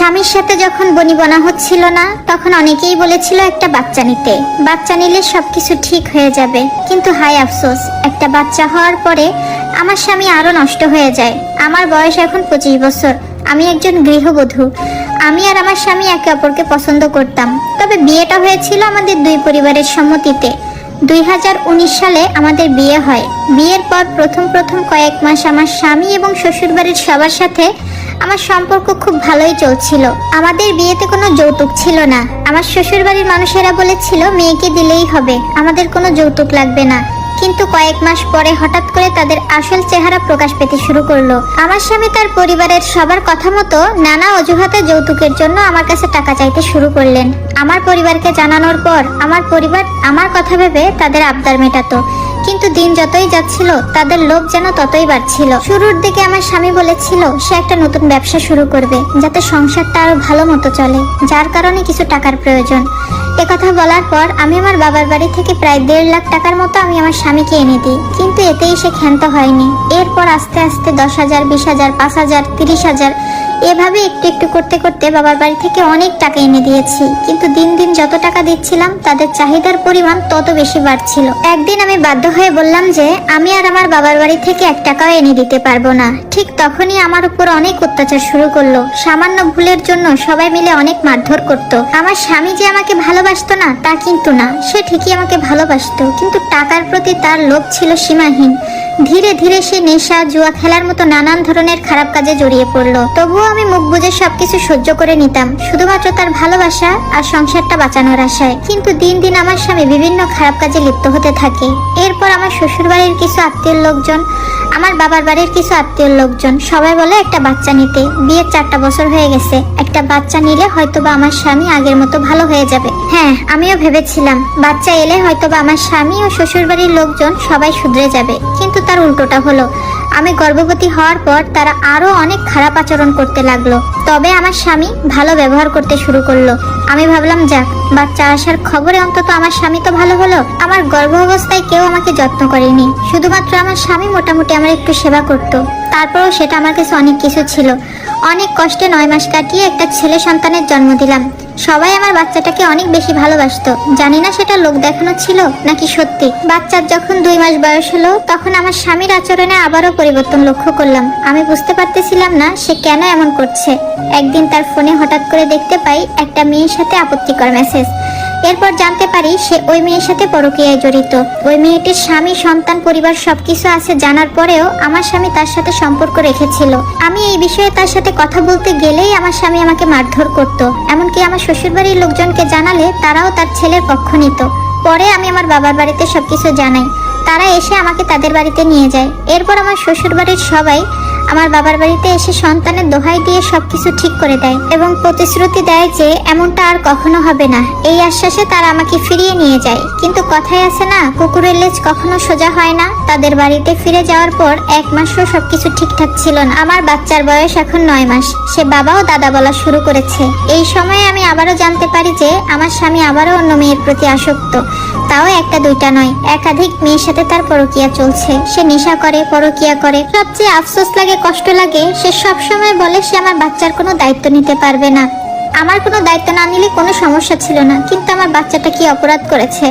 স্বামীর সাথে যখন বনিবনা হচ্ছিল না, তখন অনেকেই বলেছিল একটা বাচ্চা নিতে। বাচ্চা নিলে সবকিছু ঠিক হয়ে যাবে। কিন্তু হাই আফসোস, একটা বাচ্চা হওয়ার পরে আমার স্বামী আরও নষ্ট হয়ে যায়। আমার বয়স এখন পঁচিশ বছর। আমি একজন গৃহবধূ। আমি আর আমার স্বামী একে অপরকে পছন্দ করতাম। তবে বিয়েটা হয়েছিল আমাদের দুই পরিবারের সম্মতিতে। দুই হাজার উনিশ সালে আমাদের বিয়ে হয়। বিয়ের পর প্রথম প্রথম কয়েক মাস আমার স্বামী এবং শ্বশুরবাড়ির সবার সাথে আমার সম্পর্ক খুব ভালোই চলছিল। আমাদের বিয়েতে কোনো যৌতুক ছিল না। আমার শ্বশুরবাড়ির মানুষেরা বলেছিল, মেয়েকে দিলেই হবে। আমাদের কোনো যৌতুক লাগবে না। কিন্তু কয়েক মাস পরে হঠাৎ করে তাদের আসল চেহারা প্রকাশ পেতে শুরু করল। আমার স্বামী তার পরিবারের সবার কথা মতো নানা অজুহাতে যৌতুকের জন্য আমার কাছে টাকা চাইতে শুরু করলেন। আমার পরিবারকে জানানোর পর আমার পরিবার আমার কথা ভেবে তাদের আবদার মেটাতো। কিন্তু দিন যতই যাচ্ছিল, তাদের লোভ যেন ততই বাড়ছিল। শুরুর দিকে আমার স্বামী বলেছিল, সে একটা নতুন ব্যবসা শুরু করবে, যাতে সংসারটা আরও ভালো মতো চলে, যার কারণে কিছু টাকার প্রয়োজন। কথা বলার পর আমি আমার বাবার বাড়ি থেকে প্রায় দেড় লাখ টাকার মতো আমি আমার স্বামীকে এনে দিই। কিন্তু এতেই সে ক্ষান্ত হয়নি। এরপর আস্তে আস্তে দশ হাজার, বিশ হাজার, পাঁচ হাজার, তিরিশ হাজার এভাবে একটু একটু করতে করতে বাবার বাড়ি থেকে অনেক টাকা এনে দিয়েছি। কিন্তু দিন দিন যত টাকা দিচ্ছিলাম, তাদের চাহিদার পরিমাণ তত বেশি বাড়ছিল। একদিন আমি বাধ্য হয়ে বললাম যে, আমি আর আমার বাবার বাড়ি থেকে এক টাকাও এনে দিতে পারব না। ঠিক তখনই আমার উপর অনেক অত্যাচার শুরু করল। সামান্য ভুলের জন্য সবাই মিলে অনেক মারধর করত। আমার স্বামী যে আমাকে ভালোবাসতো না, তা কিন্তু না। সে ঠিকই আমাকে ভালোবাসতো, কিন্তু টাকার প্রতি তার লোভ ছিল সীমাহীন। ধীরে ধীরে সে নেশা, জুয়া খেলার মতো নানান ধরনের খারাপ কাজে জড়িয়ে পড়ল। তবুও আমি মুখ বুজে সবকিছু সহ্য করে নিতাম। শুধুমাত্র তার ভালোবাসা আর সংসারটা বাঁচানোর আশায়। কিন্তু দিন দিন আমার স্বামী বিভিন্ন খারাপ কাজে লিপ্ত হতে থাকে। এরপর আমার শ্বশুর বাড়ির কিছু আত্মীয় লোকজন, আমার বাবার বাড়ির কিছু আত্মীয় লোকজন, সবাই বলে একটা বাচ্চা নিতে। বিয়ের চারটা বছর হয়ে গেছে। একটা বাচ্চা নিলে হয়তোবা আমার স্বামী আগের মতো ভালো হয়ে যাবে। হ্যাঁ আমিও ভেবেছিলাম, বাচ্চা এলে হয়তোবা আমার স্বামী ও শ্বশুর বাড়ির লোকজন সবাই শুধরে যাবে। কিন্তু তার উল্টোটা হলো আমি গর্ভবতী হওয়ার পর তারা আরও অনেক খারাপ আচরণ করতে লাগল। তবে আমার স্বামী ভালো ব্যবহার করতে শুরু করল। আমি ভাবলাম, যাক, বাচ্চা আসার খবরে অন্তত আমার স্বামী তো ভালো হলো। আমার গর্ভ অবস্থায় কেউ আমাকে যত্ন করেনি। শুধুমাত্র আমার স্বামী মোটামুটি আমার একটু সেবা করতো। তারপরেও সেটা আমার কাছে অনেক কিছু ছিল। অনেক কষ্টে নয় মাস কাটিয়ে একটা ছেলে সন্তানের জন্ম দিলাম। সবাই আমার বাচ্চাটাকে অনেক বেশি ভালোবাসতো। জানি না সেটা লোক দেখানো ছিল নাকি সত্যি। বাচ্চার যখন দুই মাস বয়স হলো, তখন আমার স্বামীর আচরণে আবারও পরিবর্তন লক্ষ্য করলাম। আমি বুঝতে পারতেছিলাম না সে কেন এমন করছে। একদিন তার ফোনে হঠাৎ করে দেখতে পাই একটা মেয়ের সাথে আপত্তিকর মেসেজ। এরপর জানতে পারি সে ওই মেয়ের সাথে পরকীয়ায় জড়িত। ওই মেয়েটির স্বামী, সন্তান, পরিবার সবকিছু আছে জানার পরেও আমার স্বামী তার সাথে সম্পর্ক রেখেছিল। আমি এই বিষয়ে তার সাথে কথা বলতে গেলেই আমার স্বামী আমাকে মারধর করত। এমনকি আমার শ্বশুরবাড়ির লোকজনকে জানালে তারাও তার ছেলের পক্ষ নিত। পরে আমি আমার বাবার বাড়িতে সবকিছু জানাই। তারা এসে আমাকে তাদের বাড়িতে নিয়ে যায়। এরপর আমার শ্বশুরবাড়ির সবাই আমার বাবার বাড়িতে এসে সন্তানের দোহাই দিয়ে সবকিছু ঠিক করে দেয় এবং প্রতিশ্রুতি দেয় যে এমনটা আর কখনো হবে না। এই আশ্বাসে তারা আমাকে ফিরিয়ে নিয়ে যায়। কিন্তু কথাই আছে না, কুকুরের লেজ কখনো সোজা হয় না। তাদের বাড়িতে ফিরে যাওয়ার পর এক মাসও সবকিছু ঠিকঠাক ছিল না। আমার বাচ্চার বয়স এখন নয় মাস। সে বাবাও দাদা বলা শুরু করেছে। এই সময়ে আমি আবারও জানতে পারি যে আমার স্বামী আবারও অন্য মেয়ের প্রতি আসক্ত। তাও একটা দুইটা নয়। একাধিক মেয়ের সাথে তার পরকিয়া চলছে। সে নেশা করে, পরকিয়া করে। সবচেয়ে আফসোস লাগে কষ্ট লাগে, সে সব সময় বলে সে আমার বাচ্চার কোনো দায়িত্ব নিতে পারবে না। আমার কোনো দায়িত্ব না নিলে কোনো সমস্যা ছিল না, কিন্তু আমার বাচ্চাটা কি অপরাধ করেছে?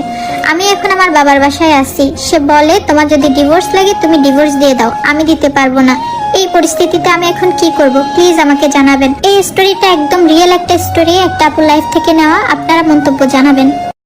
আমি এখন আমার বাবার বাসায় আছি সে বলে, তোমার যদি ডিভোর্স লাগে, তুমি ডিভোর্স দিয়ে দাও, আমি দিতে পারব না। এই পরিস্থিতিতে আমি এখন কি করব? প্লিজ আমাকে জানাবেন। এই স্টোরিটা একদম রিয়েল একটা স্টোরি একটা আপুর লাইফ থেকে নেওয়া। আপনারা মন্তব্য জানাবেন।